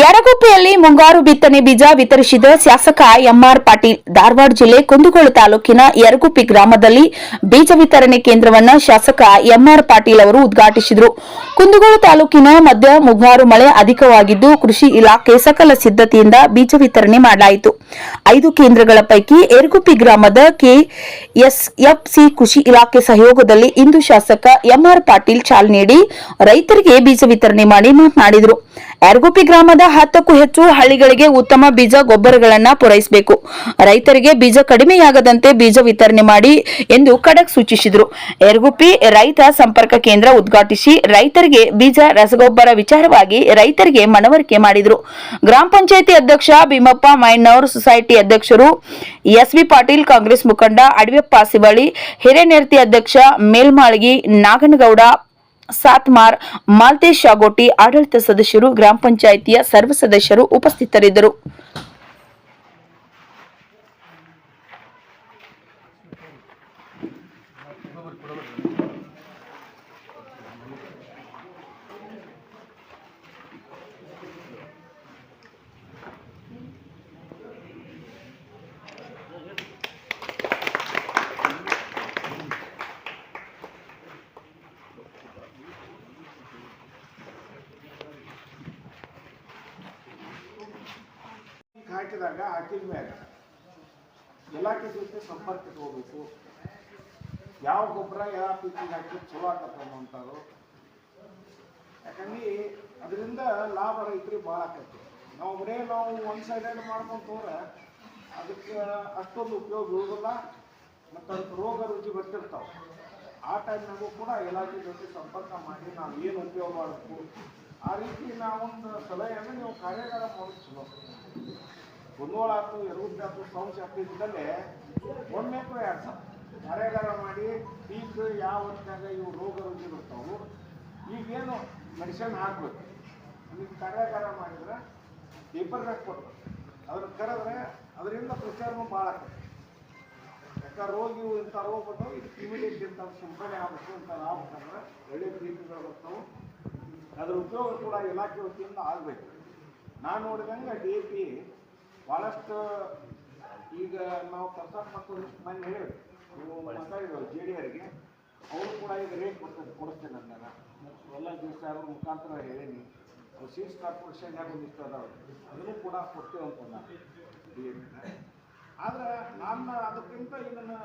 ಯರಗುಪ್ಪೆಯಲ್ಲಿ ಮುಂಗಾರು ಬಿತ್ತನೆ ಬೀಜ ವಿತರಿಸಿದ ಶಾಸಕ ಎಂಆರ್ ಪಾಟೀಲ್, ಧಾರವಾಡ ಜಿಲ್ಲೆ ಕುಂದಗೋಳ ತಾಲೂಕಿನ ಯರಗುಪ್ಪಿ ಗ್ರಾಮದಲ್ಲಿ ಬೀಜ ವಿತರಣೆ ಕೇಂದ್ರವನ್ನ ಶಾಸಕ ಎಂಆರ್ ಪಾಟೀಲ್ ಅವರು ಉದ್ಘಾಟಿಸಿದರು. ಕುಂದಗೋಳ ತಾಲೂಕಿನ ಮಧ್ಯ ಮುಂಗಾರು ಮಳೆ ಅಧಿಕವಾಗಿದ್ದು ಕೃಷಿ ಇಲಾಖೆ ಸಕಲ ಸಿದ್ಧತೆಯಿಂದ ಬೀಜ ವಿತರಣೆ ಮಾಡಲಾಯಿತು. ಐದು ಕೇಂದ್ರಗಳ ಪೈಕಿ ಯರಗುಪ್ಪಿ ಗ್ರಾಮದ ಕೆಎಸ್ಎಫ್ಸಿ ಕೃಷಿ ಇಲಾಖೆ ಸಹಯೋಗದಲ್ಲಿ ಇಂದು ಶಾಸಕ ಎಂಆರ್ ಪಾಟೀಲ್ ಚಾಲನೆ ನೀಡಿ ರೈತರಿಗೆ ಬೀಜ ವಿತರಣೆ ಮಾಡಿ ಮಾತನಾಡಿದರು. ಯರಗುಪ್ಪಿ ಗ್ರಾಮದ ಹತ್ತಕ್ಕೂ ಹೆಚ್ಚು ಹಳ್ಳಿಗಳಿಗೆ ಉತ್ತಮ ಬೀಜ ಗೊಬ್ಬರಗಳನ್ನ ಪೂರೈಸಬೇಕು. ರೈತರಿಗೆ ಬೀಜ ಕಡಿಮೆಯಾಗದಂತೆ ಬೀಜ ವಿತರಣೆ ಮಾಡಿ ಎಂದು ಖಡಕ್ ಸೂಚಿಸಿದರು. ಯರಗುಪ್ಪಿ ರೈತ ಸಂಪರ್ಕ ಕೇಂದ್ರ ಉದ್ಘಾಟಿಸಿ ರೈತರಿಗೆ ಬೀಜ ರಸಗೊಬ್ಬರ ವಿಚಾರವಾಗಿ ರೈತರಿಗೆ ಮನವರಿಕೆ ಮಾಡಿದರು. ಗ್ರಾಮ ಪಂಚಾಯಿತಿ ಅಧ್ಯಕ್ಷ ಭೀಮಪ್ಪ ಮೈನವರ್ ಸೊಸೈಟಿ ಅಧ್ಯಕ್ಷರು ಎಸ್ವಿ ಪಾಟೀಲ್, ಕಾಂಗ್ರೆಸ್ ಮುಖಂಡ ಅಡವೆಪ್ಪ ಸಿಬಳಿ ಹಿರೇನೆರ್ತಿ ಅಧ್ಯಕ್ಷ ಮೇಲ್ಮಾಳಗಿ ನಾಗನಗೌಡ ಸಾತ್ಮಾರ್ ಮಾಲ್ತೇಶ್ ಶಾಗೋಟಿ ಆಡಳಿತ ಸದಸ್ಯರು ಗ್ರಾಮ ಪಂಚಾಯಿತಿಯ ಸರ್ವ ಸದಸ್ಯರು ಉಪಸ್ಥಿತರಿದ್ದರು. ಹಾಕಿದಾಗ ಹಾಕಿದ ಮೇಲೆ ಇಲಾಖೆ ಜೊತೆ ಸಂಪರ್ಕ ಹೋಗ್ಬೇಕು. ಯಾವ ಗೊಬ್ಬರ, ಯಾವ ಪೀಕಿಗೆ ಹಾಕಿ ಚಲೋ ಆಗತ್ತೆ ಅನ್ನೋಂಥದ್ದು ಯಾಕಂದ್ರೆ ಅದರಿಂದ ಲಾಭ ರೈತರಿಗೆ ಭಾಳ ಆಕೈತಿ. ನಾವು ಬರೇ ನಾವು ಒನ್ ಸೈಡೆಡ್ ಮಾಡ್ಕೊಂಡು ಹೋದ್ರೆ ಅದಕ್ಕೆ ಅಷ್ಟೊಂದು ಉಪಯೋಗ ಇರೋದಿಲ್ಲ ಮತ್ತು ಅದಕ್ಕೆ ರೋಗ ರುಚಿ ಬರ್ತಿರ್ತಾವೆ. ಆ ಟೈಮ್ನಾಗೂ ಕೂಡ ಇಲಾಖೆ ಜೊತೆ ಸಂಪರ್ಕ ಮಾಡಿ ನಾವು ಏನು ಉಪಯೋಗ ಮಾಡಬೇಕು ಆ ರೀತಿ ನಾವೊಂದು ಸಲಹೆಯನ್ನು ನೀವು ಕಾರ್ಯಾಗಾರ ಮಾಡೋದು ಚಲೋ ಕುಂದೋಳ ಆಯ್ತು ಎರುಗುಡ್ಡ ಆಯ್ತು ಸೌಂಡ್ಸ್ ಹಾಕಿದ್ದಲ್ಲೇ ಒಮ್ಮೆ ಎರಡು ಸಾವಿರ ಕಾರ್ಯಾಗಾರ ಮಾಡಿ ಪೀಕ್ ಯಾವ ಹೊತ್ತಿನಾಗ ಇವು ರೋಗ ರುಜಿ ಬರ್ತಾವು, ಈಗೇನು ಮೆಡಿಸಿನ್ ಹಾಕ್ಬೇಕು. ಈಗ ಕಾರ್ಯಾಗಾರ ಮಾಡಿದ್ರೆ ಪೇಪರ್ನಾಗ ಕೊಡ್ಬೇಕು. ಅದನ್ನ ಕರೆದ್ರೆ ಅದರಿಂದ ಪ್ರಚಾರನೂ ಭಾಳ ಆಗ್ತದೆ. ಯಾಕಂದ್ರೆ ರೋಗ ಇಂಥ ರೋಗ ಬರ್ತಾವೆ ಇದು ಇಮಿಡಿಯೇಟ್ ಇಂಥ ಸಿಂಪಡಣೆ ಆಗಬೇಕು ಇಂಥ ಆಗ್ಬೇಕಂದ್ರೆ ಒಳ್ಳೆ ಪೀಕ್ಗಳು ಬರ್ತಾವೆ. ಅದ್ರ ಉಪಯೋಗ ಕೂಡ ಇಲಾಖೆ ವತಿಯಿಂದ ಆಗಬೇಕು. ನಾನು ನೋಡಿದಂಗೆ ಡಿ ಎ ಪಿ ಭಾಳಷ್ಟು ಈಗ ನಾವು ಕರ್ಸಾಕ್ ಮಕ್ಕಳು ಮನೆ ಹೇಳಿ ಜೆ ಡಿ ಅವರಿಗೆ ಅವರು ಕೂಡ ಈಗ ರೇಟ್ ಕೊಡ್ತಾರೆ ಕೊಡಿಸ್ತೇನೆ ಅಂದಾಗ ಎಲ್ಲ ದಿವಸ ಅವ್ರ ಮುಖಾಂತರ ಹೇಳೀನಿ. ಅವ್ರು ಸೀಟ್ಸ್ ಕಾರ್ಪೊರೇಷನ್ಯಾಗ ಒಂದಿಷ್ಟು ಅದಾವೆ ಅದನ್ನು ಕೂಡ ಕೊಡ್ತೇವೆ ಅಂತ ನಾನು. ಡಿ ಎ ಪಿ ಆದ್ರೆ ನಾನು ಅದಕ್ಕಿಂತ ಇದನ್ನು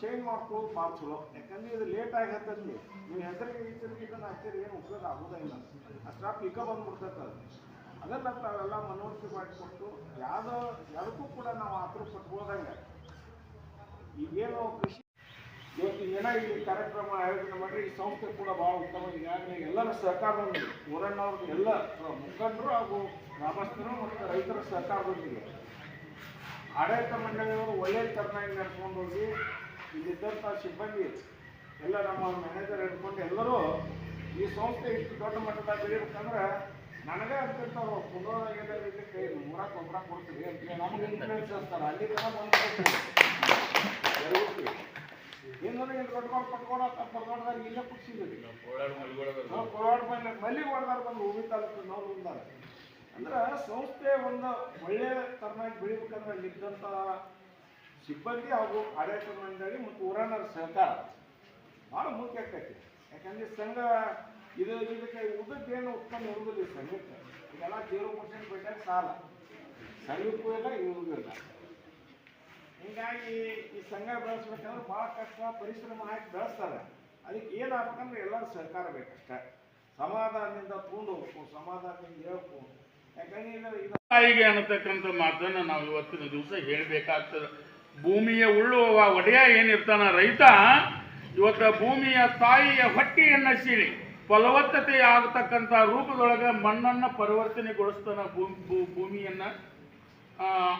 ಚೇಂಜ್ ಮಾಡ್ಕೊಳ್ಳೋದು ಭಾಳ ಚಲೋ. ಯಾಕಂದ್ರೆ ಇದು ಲೇಟ್ ಆಗಿ ಹತ್ತಲ್ಲಿ ನೀವು ಹೆಸರಿಗೆ ಹೆಸರಿಗೆ ಇದನ್ನು ಹಾಕಿದ್ರೆ ಏನು ಉಪಯೋಗ ಆಗೋದೇ ಇಲ್ಲ. ಅಷ್ಟಾ ಪಿಕ ಬಂದ್ಬಿಡ್ತೈತೆ ಅದು. ಅದೆಲ್ಲ ತಾವೆಲ್ಲ ಮನವರಿಕೆ ಮಾಡಿಕೊಟ್ಟು, ಯಾವುದೋ, ಯಾವುದಕ್ಕೂ ಕೂಡ ನಾವು ಆತರ ಪಟ್ಕೊಳ್ದಂಗೆ. ಈಗೇನು ಕೃಷಿ ಇವತ್ತು ಏನೋ ಈ ಕಾರ್ಯಕ್ರಮ ಆಯೋಜನೆ ಮಾಡಿ ಈ ಸಂಸ್ಥೆ ಕೂಡ ಭಾಳ ಉತ್ತಮ ಈಗಾಗಲೇ ಎಲ್ಲರ ಸಹಕಾರದೊಂದಿಗೆ ಊರಣ್ಣವ್ರದ್ದು ಎಲ್ಲ ಮುಖಂಡರು ಹಾಗೂ ಗ್ರಾಮಸ್ಥರು ಮತ್ತು ರೈತರ ಸಹಕಾರದೊಂದಿಗೆ ಆಡಳಿತ ಮಂಡಳಿಯವರು ಒಳ್ಳೆಯ ತರನಾಗಿ ನಡ್ಕೊಂಡು ಹೋಗಿ ಇಲ್ಲಿದ್ದಂಥ ಸಿಬ್ಬಂದಿ ಎಲ್ಲ ನಮ್ಮ ಮ್ಯಾನೇಜರ್ ಹಿಡ್ಕೊಂಡು ಎಲ್ಲರೂ ಈ ಸಂಸ್ಥೆ ಇಷ್ಟು ದೊಡ್ಡ ಮಟ್ಟದಾಗ ಬೆಳಿಬೇಕಂದ್ರೆ ನನಗೆ ಅಂತ ಕುಂದೋದಾಗೆಲ್ಲ ಇದಕ್ಕೆ ಮೂರಾಕ್ ಗೊಬ್ಬರ ಕೊಡ್ತೀವಿ ಅಂತ ನಮ್ಗೆ ಇನ್ಫ್ಲೂಯೆನ್ಸ್ ಇರ್ತಾರೆ ಅಲ್ಲಿ ಇನ್ನೊಂದು ಇಲ್ಲಿ ಕಟ್ಕೊಂಡು ಪಟ್ಕೊಂಡು ಪಡ್ಕೊಂಡಾಗ ಇಲ್ಲೇ ಕುಡ್ಸಿದ್ರಿ ನಾವು ಬಂದ ಮಲ್ಲಿಗೆ ಹೊಡೆದಾರ ಬಂದು ಹೂವಿ ತಾಲೂಕು ನಾವು ಬಂದಾರ ಅಂದ್ರೆ ಸಂಸ್ಥೆ ಒಂದು ಒಳ್ಳೆಯ ತರನಾಗಿ ಬೆಳಿಬೇಕಂದ್ರೆ ಅಲ್ಲಿದ್ದಂಥ ಸಿಬ್ಬಂದಿ ಹಾಗೂ ಆಡಳಿತ ಮಂಡಳಿ ಮತ್ತು ಊರಾನರ ಸಹಕಾರ ಭಾಳ ಮುಖ್ಯ ಆಕೈತಿ ಯಾಕಂದ್ರೆ ಸಂಘ ಇದು ಇದಕ್ಕೆ ಉದ್ದಕ್ಕೇನು ಉತ್ಪನ್ನ ಇರುವುದಿಲ್ಲ ಈ ಸಂಘಕ್ಕೆ. ಇದೆಲ್ಲ ಜೀರೋ ಪರ್ಸೆಂಟ್ ಸಾಲ. ಸಂಘಕ್ಕೂ ಇಲ್ಲ, ಇವ್ರಿಗೂ ಇಲ್ಲ. ಹೀಗಾಗಿ ಈ ಸಂಘ ಬೆಳೆಸ್ಬೇಕಂದ್ರೆ ಭಾಳ ಕಷ್ಟ, ಪರಿಶ್ರಮ ಹಾಕಿ ಬೆಳೆಸ್ತಾರೆ. ಅದಕ್ಕೆ ಏನಾಗ್ಬೇಕಂದ್ರೆ ಎಲ್ಲರೂ ಸಹಕಾರ ಬೇಕಷ್ಟೇ. ಸಮಾಧಾನದಿಂದ ತಗೊಂಡು ಹೋಗ್ಬೇಕು, ಸಮಾಧಾನದಿಂದ ಹೇಳ್ಬೇಕು. ತಾಯಿಗೆ ಅನ್ನತಕ್ಕಂಥ ಮಾತನ್ನ ನಾವು ಇವತ್ತಿನ ದಿವಸ ಹೇಳಬೇಕಾಗ್ತದೆ. ಭೂಮಿಯ ಉಳ್ಳುವ ಒಡೆಯ ಏನಿರ್ತಾನ ರೈತ, ಇವತ್ತ ಭೂಮಿಯ ತಾಯಿಯ ಹೊಟ್ಟೆಯನ್ನ ಸೀಳಿ, ಫಲವತ್ತತೆ ಆಗತಕ್ಕಂಥ ರೂಪದೊಳಗೆ ಮಣ್ಣನ್ನು ಪರಿವರ್ತನೆಗೊಳಿಸ್ತಾನ ಭೂ- ಭೂಮಿಯನ್ನ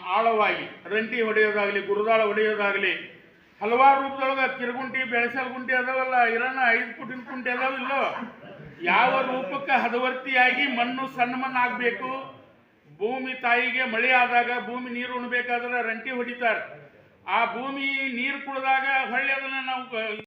ಆಳವಾಗಿ. ರಂಟಿ ಹೊಡೆಯೋದಾಗಲಿ ಗುರುದಾಳ ಹೊಡೆಯೋದಾಗಲಿ ಹಲವಾರು ರೂಪದೊಳಗೆ ಕಿರುಗುಂಟಿ, ಬೆಳೆಸಲ್ ಗುಂಟಿ ಅದಾವಲ್ಲ ಇರೋಣ ಐದು ಫುಟಿನ ಕುಂಟಿ ಅದಾವಿಲ್ಲೋ ಯಾವ ರೂಪಕ್ಕೆ ಹದವರ್ತಿಯಾಗಿ ಮಣ್ಣು ಸಣ್ಣ ಆಗಬೇಕು ಭೂಮಿ ತಾಯಿಗೆ ಮಳೆ ಆದಾಗ ಭೂಮಿ ನೀರು ಉಣ್ಬೇಕಾದ್ರೆ ರಂಟಿ ಹೊಡಿತಾರೆ. ಆ ಭೂಮಿ ನೀರು ಕುಡಿದಾಗ ಹೊಳ್ಳಿ ಅದನ್ನು ನಾವು